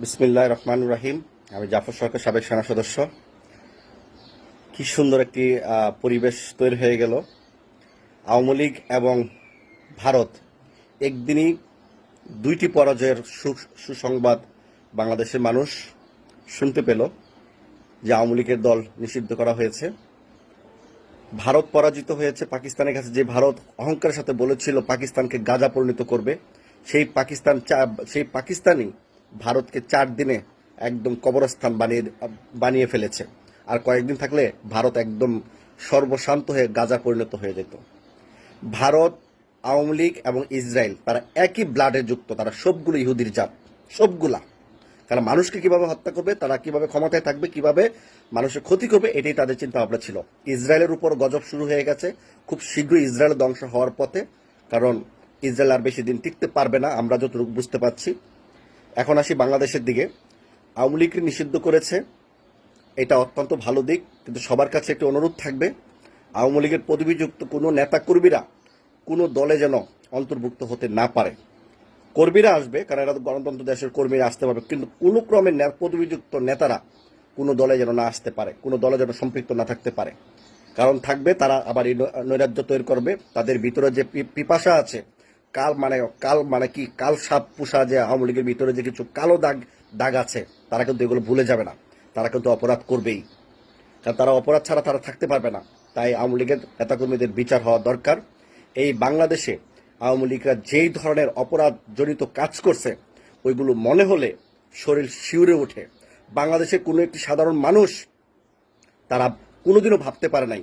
বিসমিল্লাহ রহমান রাহিম। আমি জাফর সরকার, সাবেক সেনা সদস্য। কি সুন্দর একটি পরিবেশ তৈরি হয়ে গেল। আওয়ামী লীগ এবং ভারত একদিনই দুইটি পরাজয়ের সুসংবাদ বাংলাদেশের মানুষ শুনতে পেল যে আওয়ামী লীগের দল নিষিদ্ধ করা হয়েছে। ভারত পরাজিত হয়েছে পাকিস্তানের কাছে। যে ভারত অহংকারের সাথে বলেছিল পাকিস্তানকে গাজা পরিণত করবে, সেই পাকিস্তান সেই পাকিস্তানই ভারতকে চার দিনে একদম কবরস্থান বানিয়ে বানিয়ে ফেলেছে। আর কয়েকদিন থাকলে ভারত একদম সর্বশান্ত হয়ে গাজা পরিণত হয়ে যেত। ভারত, আওয়ামী লীগ এবং ইসরায়েল, তারা একই ব্লাডে যুক্ত। তারা সবগুলো ইহুদির জাত, সবগুলা। তারা মানুষকে কীভাবে হত্যা করবে, তারা কীভাবে ক্ষমতায় থাকবে, কীভাবে মানুষের ক্ষতি করবে, এটাই তাদের চিন্তা ভাবনা ছিল। ইসরায়েলের উপর গজব শুরু হয়ে গেছে। খুব শীঘ্রই ইসরায়েল ধ্বংস হওয়ার পথে। কারণ ইসরায়েল আর বেশি দিন টিকতে পারবে না, আমরা যতটুকু বুঝতে পারছি। এখন আসি বাংলাদেশের দিকে। আওয়ামী লীগকে নিষিদ্ধ করেছে। এটা অত্যন্ত ভালো দিক, কিন্তু সবার কাছে একটি অনুরোধ থাকবে। আওয়ামী লীগের পদবিযুক্ত কোনো নেতা কর্মীরা কোনো দলে যেন অন্তর্ভুক্ত হতে না পারে। কর্মীরা আসবে, কারণ এরা গণতন্ত্র দেশের কর্মীরা আসতে পারবে, কিন্তু কোনো ক্রমে পদবিযুক্ত নেতারা কোনো দলে যেন না আসতে পারে, কোনো দলে যেন সম্পৃক্ত না থাকতে পারে। কারণ থাকবে, তারা আবার এই নৈরাজ্য তৈরি করবে। তাদের ভিতরে যে পিপাসা আছে কাল মানে কাল মানে কি? কাল সাপ পোষা যে আওয়ামী লীগের ভিতরে যে কিছু কালো দাগ দাগ আছে, তারা কিন্তু এগুলো ভুলে যাবে না। তারা কিন্তু অপরাধ করবেই। কারণ তারা অপরাধ ছাড়া তারা থাকতে পারবে না। তাই আওয়ামী লীগের নেতাকর্মীদের বিচার হওয়া দরকার। এই বাংলাদেশে আওয়ামী লীগরা যেই ধরনের অপরাধ জনিত কাজ করছে, ওইগুলো মনে হলে শরীর শিউরে ওঠে। বাংলাদেশে কোনো একটি সাধারণ মানুষ তারা কোনোদিনও ভাবতে পারে নাই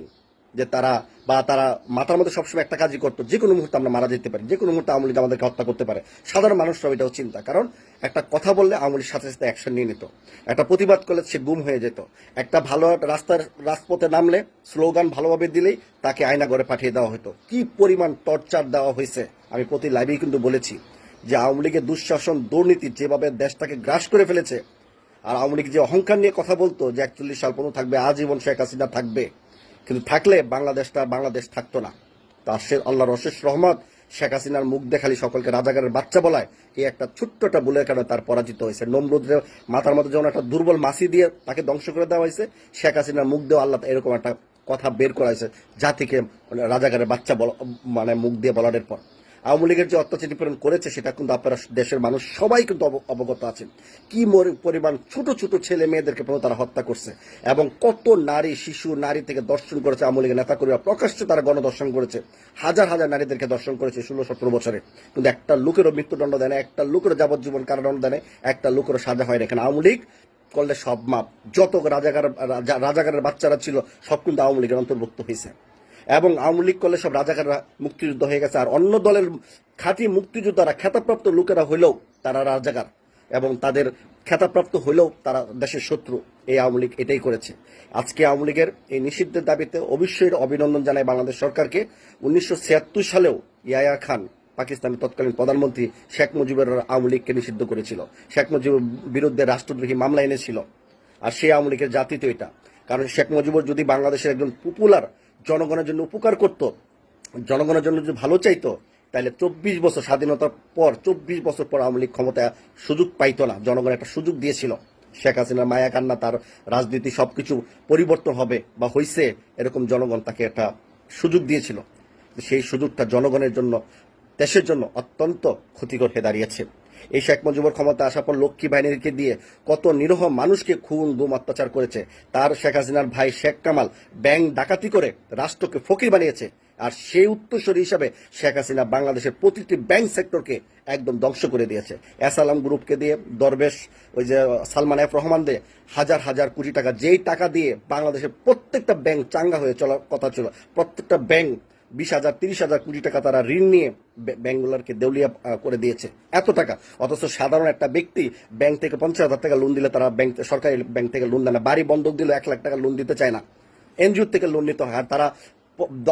যে তারা বা তারা মাথার মধ্যে সবসময় একটা কাজই করতো, যে কোনো মুহূর্তে আমরা মারা যেতে পারি, যে কোনো মুহূর্তে আওয়ামী আমাদেরকে হত্যা করতে পারে। সাধারণ মানুষরাও এটাও চিন্তা, কারণ একটা কথা বললে আওয়ামী সাথে সাথে অ্যাকশন নিয়ে নিত। একটা প্রতিবাদ করলে সে গুম হয়ে যেত। একটা ভালো রাস্তার রাজপথে নামলে স্লোগান ভালোভাবে দিলেই তাকে আয়না ঘরে পাঠিয়ে দেওয়া হতো। কি পরিমাণ টর্চার দেওয়া হয়েছে, আমি প্রতি লাইভেই কিন্তু বলেছি যে আওয়ামী লীগের দুঃশাসন, দুর্নীতি যেভাবে দেশটাকে গ্রাস করে ফেলেছে, আর আওয়ামী লীগ যে অহংকার নিয়ে কথা বলতো যে একচল্লিশ সাল পর্যন্ত থাকবে, আজীবন শেখ হাসিনা থাকবে কিন্তু থাকলে বাংলাদেশটা বাংলাদেশ থাকতো না। তার সে আল্লাহর অশেষ রহমত, শেখ হাসিনার মুখ দেখালি সকলকে রাজাগারের বাচ্চা বলায়, এই একটা ছোট্ট একটা বুলের কারণে তার পরাজিত হয়েছে। নমরুদের মাথার মতো যেমন একটা দুর্বল মাসি দিয়ে তাকে ধ্বংস করে দেওয়া হয়েছে, শেখ হাসিনার মুখ দেওয়া আল্লাহ এরকম একটা কথা বের করা হয়েছে, জাতিকে রাজাগারের বাচ্চা মানে মুখ দিয়ে বলারের পর। আওয়ামী লীগের যে অত্যাচার নিপীড়ন করেছে, সেটা কিন্তু আপনারা দেশের মানুষ সবাই কিন্তু অবগত আছেন। কি পরিমাণ ছোট ছোট ছেলে মেয়েদেরকে তারা হত্যা করছে এবং কত নারী, শিশু, নারী থেকে দর্শন করেছে আওয়ামী লীগের নেতাকর্মীরা। প্রকাশ্যে তারা গণদর্শন করেছে। হাজার হাজার নারীদেরকে দর্শন করেছে ষোলো, সতেরো বছরে। কিন্তু একটা লোকেরও মৃত্যুদণ্ড দেয় না, একটা লোকেরও যাবজ্জীবন কারাদণ্ড দেয় না, একটা লোকেরও সাজা হয় না। এখানে আওয়ামী লীগ করলে সব মাপ। যত রাজাগার রাজা- রাজাগারের বাচ্চারা ছিল, সব কিন্তু আওয়ামী লীগের অন্তর্ভুক্ত হয়েছে। এবং আওয়ামী লীগ করলে সব রাজাকাররা মুক্তিযুদ্ধ হয়ে গেছে। আর অন্য দলের খাঁটি মুক্তিযোদ্ধারা, খ্যাতাপ্রাপ্ত লোকেরা হইলেও তারা রাজাকার এবং তাদের খ্যাতাপ্রাপ্ত হইলেও তারা দেশের শত্রু। এই আওয়ামী লীগ এটাই করেছে। আজকে আওয়ামী লীগের এই নিষিদ্ধের দাবিতে অবশ্যই অভিনন্দন জানায় বাংলাদেশ সরকারকে। উনিশশো ছিয়াত্তর সালেও ইয়ায়া খান, পাকিস্তানের তৎকালীন প্রধানমন্ত্রী শেখ মুজিবুর আওয়ামী লীগকে নিষিদ্ধ করেছিল। শেখ মুজিবুর বিরুদ্ধে রাষ্ট্রদ্রোহী মামলা এনেছিল। আর সেই আওয়ামী লীগের জাতি তো এটা। কারণ শেখ মুজিবুর যদি বাংলাদেশের একজন পপুলার জনগণের জন্য উপকার করত, জনগণের জন্য যদি ভালো চাইতো, তাহলে চব্বিশ বছর স্বাধীনতার পর, চব্বিশ বছর পর আওয়ামী লীগ ক্ষমতায় সুযোগ পাইতো না। জনগণ একটা সুযোগ দিয়েছিল। শেখ হাসিনার মায়া কান্না, তার রাজনীতি সবকিছু পরিবর্তন হবে বা হইছে, এরকম জনগণ তাকে একটা সুযোগ দিয়েছিল। সেই সুযোগটা জনগণের জন্য, দেশের জন্য অত্যন্ত ক্ষতিকর হয়ে দাঁড়িয়েছে। এই শেখ মুজিবুর ক্ষমতা আসার পর লক্ষ্মী বাহিনীকে দিয়ে কত নিরহ মানুষকে খুন গুম অত্যাচার করেছে। তার শেখ হাসিনার ভাই শেখ কামাল ব্যাংক ডাকাতি করে রাষ্ট্রকে ফকির বানিয়েছে। আর সেই উত্তরসূরি হিসাবে শেখ হাসিনা বাংলাদেশের প্রতিটি ব্যাংক সেক্টরকে একদম ধ্বংস করে দিয়েছে। এসালাম গ্রুপকে দিয়ে, দরবেশ, ওই যে সালমান এফ রহমান দিয়ে হাজার হাজার কোটি টাকা, যেই টাকা দিয়ে বাংলাদেশের প্রত্যেকটা ব্যাংক চাঙ্গা হয়ে চলার কথা ছিল, প্রত্যেকটা ব্যাংক বিশ হাজার, তিরিশ হাজার কোটি টাকা তারা ঋণ নিয়ে ব্য- ব্যাংকগুলোকে দেউলিয়া করে দিয়েছে। এত টাকা। অথচ সাধারণ একটা ব্যক্তি ব্যাংক থেকে পঞ্চাশ হাজার টাকা লোন দিলে তারা ব্যাংক, সরকারি ব্যাংক থেকে লোন দেয় না। বাড়ি বন্ধক দিলে এক লাখ টাকা লোন দিতে চায় না। এনজিও থেকে লোন নিতে হয়। আর তারা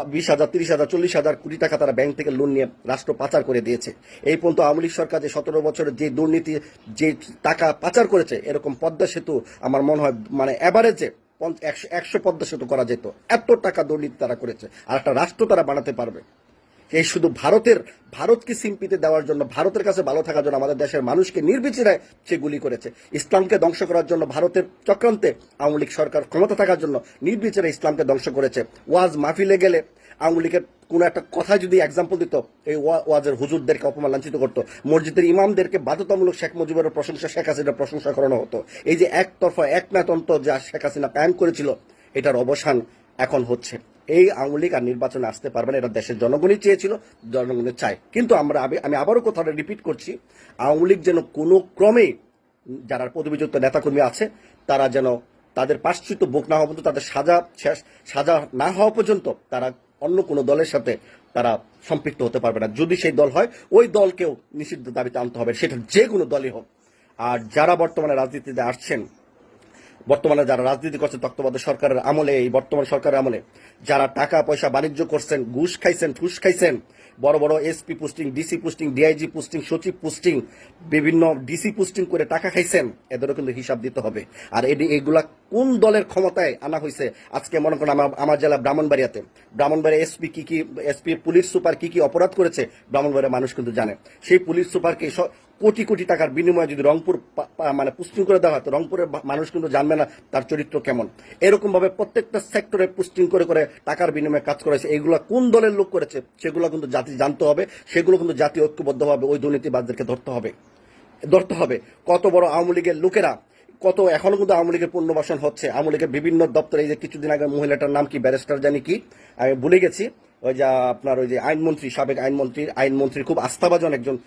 বিশ হাজার, তিরিশ হাজার, চল্লিশ হাজার কোটি টাকা তারা ব্যাংক থেকে লোন নিয়ে রাষ্ট্র পাচার করে দিয়েছে। এই পর্যন্ত আওয়ামী লীগ সরকার যে সতেরো বছরের যে দুর্নীতি, যে টাকা পাচার করেছে, এরকম পদ্মা সেতু আমার মনে হয় মানে অ্যাভারেজে একশো একশো পদ্মা সেতু করা যেত। এত টাকা দুর্নীতি তারা করেছে। আর একটা রাষ্ট্র তারা বানাতে পারবে। এই শুধু ভারতের ভারতকে সিম্পিতে দেওয়ার জন্য, ভারতের কাছে ভালো থাকার জন্য আমাদের দেশের মানুষকে নির্বিচারে সে গুলি করেছে। ইসলামকে ধ্বংস করার জন্য ভারতের চক্রান্তে আওয়ামী সরকার ক্ষমতা থাকার জন্য নির্বিচারে ইসলামকে ধ্বংস করেছে। ওয়াজ মাফিলে গেলে আওয়ামী লীগের কোনো একটা কথা যদি এক্সাম্পল দিত, এই ওয়া- ওয়াজের হুজুরদেরকে অপমান লাঞ্ছিত করতো, মসজিদের ইমামদেরকে বাধ্যতামূলক শেখ মুজিবের প্রশংসা শেখ হাসিনার প্রশংসা করানো হতো। এই যে একতরফা একনাতন্ত্র যা শেখ হাসিনা কায়েম করেছিল, এটার অবসান এখন হচ্ছে। এই আওয়ামী লীগ আর নির্বাচনে আসতে পারবে না, এটা দেশের জনগণই চেয়েছিল জনগণের চায়। কিন্তু আমরা আমি- আবারও কথাটা রিপিট করছি, আওয়ামী লীগ যেন কোনো ক্রমে যারা পদবিযুক্ত নেতাকর্মী আছে, তারা যেন তাদের পাশ্চিত্য বুক না হওয়া পর্যন্ত, তাদের সাজা শেষ সাজা না হওয়া পর্যন্ত তারা অন্য কোনো দলের সাথে তারা সম্পৃক্ত হতে পারবে না। যদি সেই দল হয়, ওই দলকেও নিষিদ্ধ দাবিতে আনতে হবে। সেটা যে কোনো দলই হোক। আর যারা বর্তমানে রাজনীতিতে আসছেন বর্তমানে যারা রাজনীতি করছেন তত্ত্বাবধায়ক সরকারের আমলে, এই বর্তমান সরকারের আমলে যারা টাকা পয়সা বাণিজ্য করছেন, ঘুষ খাইছেন, ঠুস খাইছেন, বড় বড় SP posting, DC posting, DIG posting, সচিব পোস্টিং, বিভিন্ন ডিসি পোস্টিং করে টাকা খাইছেন, এদেরও কিন্তু হিসাব দিতে হবে। আর এডি- এগুলা কোন দলের ক্ষমতায় আনা হয়েছে আজকে মনে করেন আমার আমার জেলা ব্রাহ্মণবাড়িয়াতে। ব্রাহ্মণবাড়িয়া এসপি কি কি, এসপি পুলিশ সুপার কি কি অপরাধ করেছে, ব্রাহ্মণবাড়িয়ার মানুষ কিন্তু জানে। সেই পুলিশ সুপারকে কোটি কোটি টাকার বিনিময়ে যদি রংপুর মানে পুস্টিং করে দেওয়া হয় তো রংপুরের মানুষ কিন্তু জানবে না তার চরিত্র কেমন। এরকম ভাবে প্রত্যেকটা সেক্টরে পুস্টিং করে করে টাকার বিনিময়ে কাজ করেছে এইগুলো কোন দলের লোক করেছে সেগুলো কিন্তু জাতি জানতে হবে। সেগুলো কিন্তু জাতি ঐক্যবদ্ধভাবে ওই দুর্নীতিবাদদেরকে ধরতে হবে। ধরতে হবে। কত বড় আওয়ামী লীগের লোকেরা, কত এখনও কিন্তু আওয়ামী লীগের পুনর্বাসন হচ্ছে। আওয়ামী লীগের বিভিন্ন দপ্তরে এই যে কিছুদিন আগে মহিলাটার নাম কি, ব্যারিস্টার জানি কি, আমি ভুলে গেছি। ওই যে আপনার ওই যে আইনমন্ত্রী, সাবেক আইনমন্ত্রী আইনমন্ত্রী খুব আস্থাভাজন একজন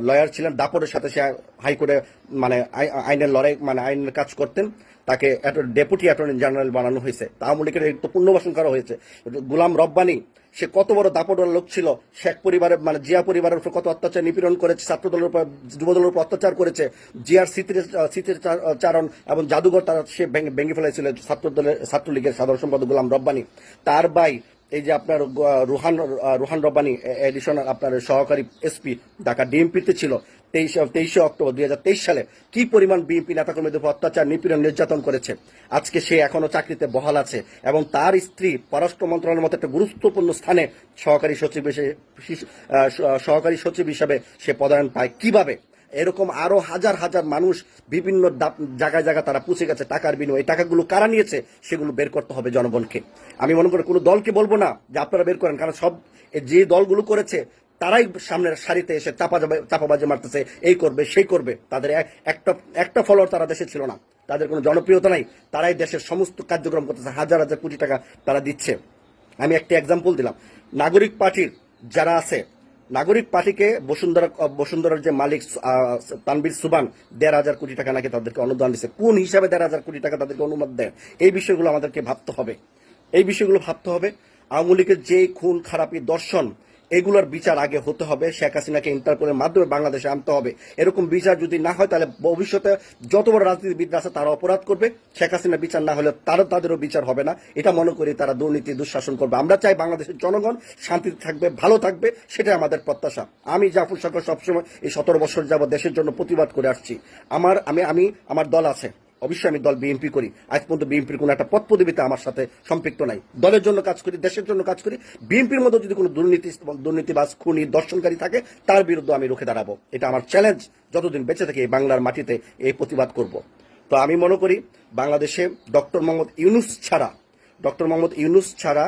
লয়ার ছিলেন। দাপটের সাথে সে হাইকোর্টে মানে আই- আইনের লড়াই মানে আইনের কাজ করতেন। তাকে ডেপুটি অ্যাটর্নি জেনারেল বানানো হয়েছে। আওয়ামী লীগের তো পুনর্বাসন করা হয়েছে। গুলাম রব্বানি, সে কত বড় দাপটের লোক ছিল। শেখ পরিবারের মানে জিয়া পরিবারের উপর কত অত্যাচার নিপীড়ন করেছে ছাত্র দলের উপর যুব দলের উপর অত্যাচার করেছে। জিয়ার স্মৃতির স্মৃতির চারণ এবং জাদুঘর তারা সে ভেঙে ভেঙে ফেলেছিল ছাত্র দলের ছাত্রলীগের সাধারণ সম্পাদক গুলাম রব্বানি। তার ভাই এই যে আপনার রুহান রুহান রব্বানি এডিশনাল আপনার সহকারী এসপি ঢাকা ডিএমপিতে ছিল তেইশে তেইশে অক্টোবর দুই হাজার তেইশ সালে। কি পরিমাণ বিএনপি নেতাকর্মীদের উপর অত্যাচার, নিপীড়ন, নির্যাতন করেছে? আজকে সে এখনও চাকরিতে বহাল আছে এবং তার স্ত্রী পররাষ্ট্র মন্ত্রণালয়ের মতো একটা গুরুত্বপূর্ণ স্থানে সহকারী সচিব হিসেবে সহকারী সচিব হিসাবে সে পদায়ন পায়। কীভাবে? এরকম আরও হাজার হাজার মানুষ বিভিন্ন জায়গায় জায়গায় তারা পুষে গেছে টাকার বিনিময়ে। টাকাগুলো কারা নিয়েছে সেগুলো বের করতে হবে জনগণকে। আমি মনে করি কোনো দলকে বলব না যে আপনারা বের করেন, কারণ সব যে দলগুলো করেছে, তারাই সামনের সারিতে এসে চাপা যাবে, চাপাবাজি মারতেছে, এই করবে, সেই করবে। তাদের এক- একটা একটা ফলোয়ার তারা দেশে ছিল না। তাদের কোনো জনপ্রিয়তা নাই। তারাই দেশের সমস্ত কার্যক্রম করতেছে, হাজার হাজার কোটি টাকা তারা দিচ্ছে। আমি একটা এক্সাম্পল দিলাম। নাগরিক পার্টির যারা আছে নাগরিক পার্টিকে বসুন্ধরা, বসুন্ধরার যে মালিক তানবির সুবান, দেড় হাজার কোটি টাকা নাকি তাদেরকে অনুদান দিচ্ছে কোন হিসাবে দেড় হাজার কোটি টাকা তাদেরকে অনুমোদন দেয়? এই বিষয়গুলো আমাদেরকে ভাবতে হবে। এই বিষয়গুলো ভাবতে হবে। আওয়ামী লীগের যে খুন, খারাপি, দর্শন এগুলোর বিচার আগে হতে হবে। শেখ হাসিনাকে ইন্টারপোলের মাধ্যমে বাংলাদেশে আনতে হবে। এরকম বিচার যদি না হয়, তাহলে ভবিষ্যতে যত বড় রাজনীতিবিদ আছে, তারা অপরাধ করবে। শেখ হাসিনা বিচার না হলে তারও, তাদেরও বিচার হবে না। এটা মনে করি তারা দুর্নীতি, দুঃশাসন করবে। আমরা চাই বাংলাদেশের জনগণ শান্তিতে থাকবে, ভালো থাকবে। সেটাই আমাদের প্রত্যাশা। আমি জাফর সরকার সবসময় এই সতেরো বছর যাবত দেশের জন্য প্রতিবাদ করে আসছি। আমার, আমি আমি, আমার দল আছে। অবশ্যই আমি দল বিএনপি করি। আজ পর্যন্ত বিএনপির কোনো একটা পথ আমার সাথে সম্পৃক্ত নাই। দলের জন্য কাজ করি, দেশের জন্য কাজ করি। বিএনপির মধ্যে যদি কোনো দুর্নীতি, দুর্নীতিবাজ, খুনি, দর্শনকারী থাকে, তার বিরুদ্ধে আমি রুখে দাঁড়াবো। এটা আমার চ্যালেঞ্জ যতদিন বেঁচে থাকে এই বাংলার মাটিতে এই প্রতিবাদ করব। তো আমি মনে করি, বাংলাদেশে ডক্টর মোহাম্মদ ইউনুস ছাড়া, ডক্টর মোহাম্মদ ইউনুস ছাড়া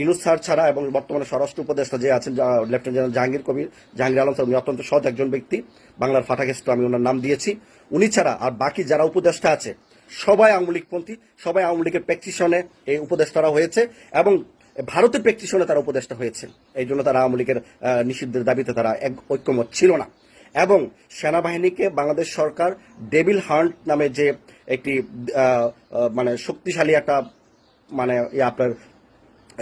ইউনুস স্যার ছাড়া এবং বর্তমানে স্বরাষ্ট্র উপদেষ্টা যে আছেন lieutenant general Jahangir Kabir, Jahangir Alam sir, উনি অত্যন্ত সৎ একজন ব্যক্তি। বাংলার ফাটাকেস্ট আমি ওনার নাম দিয়েছি। উনি ছাড়া আর বাকি যারা উপদেষ্টা আছে, সবাই আওয়ামী লীগপন্থী সবাই আওয়ামী লীগের প্র্যাকটিশনে এই উপদেষ্টারা হয়েছে এবং ভারতের প্র্যাকটিশনে তারা উপদেষ্টা হয়েছে। এই জন্য তারা আওয়ামী লীগের নিষিদ্ধের দাবিতে তারা এক ঐক্যমত ছিল না। এবং সেনাবাহিনীকে বাংলাদেশ সরকার ডেভিল হান্ট নামে যে একটি মানে শক্তিশালী একটা মানে ইয়ে আপনার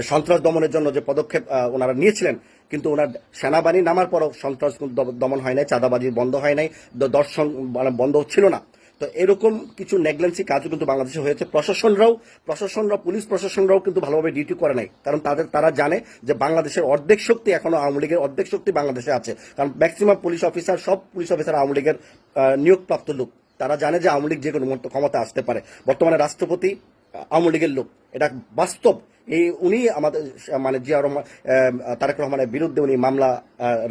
সন্ত্রাস দমনের জন্য যে পদক্ষেপ ওনারা নিয়েছিলেন, কিন্তু ওনার সেনাবাহিনী নামার পরও সন্ত্রাস দম- দমন হয় নাই, চাঁদাবাজি বন্ধ হয় নাই দর্শন মানে বন্ধ ছিল না। তো এরকম কিছু নেগলেন্সি কাজও কিন্তু বাংলাদেশে হয়েছে। প্রশাসনরাও প্রশাসনরাও পুলিশ প্রশাসনরাও কিন্তু ভালোভাবে ডিউটি করে নাই। কারণ তাদের, তারা জানে যে বাংলাদেশের অর্ধেক শক্তি এখনও আওয়ামী লীগের অর্ধেক শক্তি বাংলাদেশে আছে। কারণ ম্যাক্সিমাম পুলিশ অফিসার সব পুলিশ অফিসার আওয়ামী লীগের নিয়োগপ্রাপ্ত লোক। তারা জানে যে আওয়ামী লীগ যে কোনো ক্ষমতা আসতে পারে। বর্তমানে রাষ্ট্রপতি আওয়ামী লীগের লোক। এটা বাস্তব। এই উনি আমাদের মানে জিয়া রহমান তারেক রহমানের বিরুদ্ধে উনি মামলা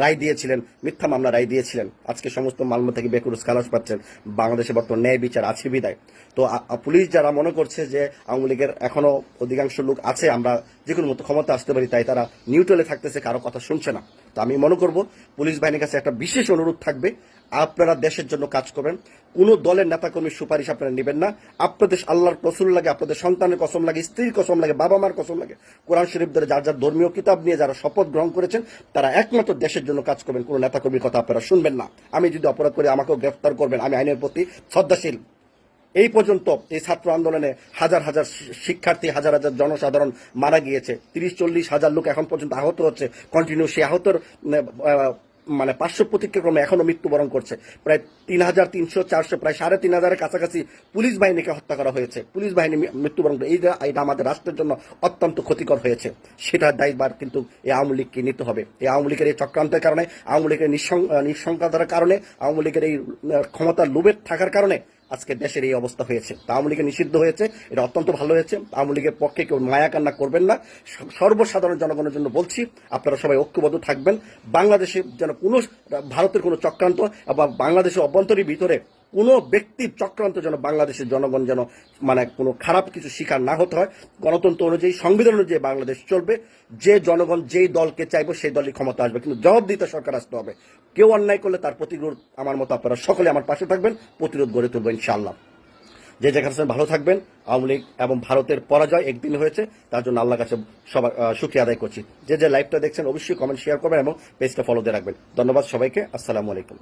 রায় দিয়েছিলেন, মিথ্যা মামলা রায় দিয়েছিলেন। আজকে সমস্ত মামলা থেকে বেকুরুস খালাস পাচ্ছেন বাংলাদেশে বর্তমান ন্যায় বিচার আছে বিদায়। তো পুলিশ যারা মনে করছে যে আওয়ামী লীগের এখনও অধিকাংশ লোক আছে, আমরা যে কোনো মতো ক্ষমতা আসতে পারি, তাই তারা নিউট্রালে থাকতেছে, কারও কথা শুনছে না। তো আমি মনে করব, পুলিশ বাহিনীর কাছে একটা বিশেষ অনুরোধ থাকবে আপনারা দেশের জন্য কাজ করবেন কোনো দলের নেতাকর্মীর সুপারিশ আপনারা নেবেন না। আপনাদের আল্লাহর কসম লাগে, আপনাদের সন্তানের কসম লাগে, স্ত্রীর কসম লাগে বাবা মার কসম লাগে। কোরআন শরীফ ধরে যার যার ধর্মীয় কিতাব নিয়ে যারা শপথ গ্রহণ করেছেন, তারা একমাত্র দেশের জন্য কাজ করবেন। কোনো নেতাকর্মীর কথা আপনারা শুনবেন না। আমি যদি অপরাধ করি আমাকেও গ্রেফতার করবেন, আমি আইনের প্রতি শ্রদ্ধাশীল। এই পর্যন্ত এই ছাত্র আন্দোলনে হাজার হাজার শিক্ষার্থী, হাজার হাজার জনসাধারণ মারা গিয়েছে। তিরিশ, চল্লিশ হাজার লোক এখন পর্যন্ত আহত হচ্ছে। কন্টিনিউ সে আহতর মানে পার্শ্ব প্রতিক্রমে এখনও মৃত্যুবরণ করছে। প্রায় তিন হাজার তিনশো চারশো, প্রায় সাড়ে তিন হাজারের কাছাকাছি পুলিশ বাহিনীকে হত্যা করা হয়েছে। পুলিশ বাহিনী মৃত্যুবরণ এইটা এটা আমাদের রাষ্ট্রের জন্য অত্যন্ত ক্ষতিকর হয়েছে। সেটার দায়ভার কিন্তু এই আওয়ামী লীগকে নিতে হবে। এই আওয়ামী লীগের এই চক্রান্তের কারণে, আওয়ামী লীগের নিঃসং- নিঃসংখ্যাতার কারণে, আওয়ামী লীগের এই ক্ষমতার লোভের থাকার কারণে আজকে দেশের এই অবস্থা হয়েছে। আওয়ামী লীগের নিষিদ্ধ হয়েছে, এটা অত্যন্ত ভালো হয়েছে। আওয়ামী লীগের পক্ষে কেউ মায়া কান্না করবেন না। সর্বসাধারণ জনগণের জন্য বলছি, আপনারা সবাই ঐক্যবদ্ধ থাকবেন। বাংলাদেশে যেন কোনো ভারতের কোনো চক্রান্ত বা বাংলাদেশের অভ্যন্তরীণ ভিতরে কোনো ব্যক্তির চক্রান্ত যেন বাংলাদেশের জনগণ যেন মানে কোনো খারাপ কিছু শিকার না হতে হয়, গণতন্ত্র অনুযায়ী, সংবিধান অনুযায়ী বাংলাদেশ চলবে, যে জনগণ যেই দলকে চাইবে সেই দলই ক্ষমতা আসবে, কিন্তু জবাব দিতে সরকার আসতে হবে। কেউ অন্যায় করলে তার প্রতিরোধ আমার মতো আপনারা সকলে আমার পাশে থাকবেন, প্রতিরোধ গড়ে তুলবো ইনশাআল্লাহ। যে যেখানে ভালো থাকবেন, আওয়ামী লীগ এবং ভারতের পরাজয় একদিন হয়েছে, তার জন্য আল্লাহ কাছে সবার শুকরিয়া আদায় করছি। যে যে লাইভটা দেখছেন, অবশ্যই কমেন্ট শেয়ার করবেন এবং পেজটা ফলো দিয়ে রাখবেন। ধন্যবাদ সবাইকে, আসসালামু আলাইকুম।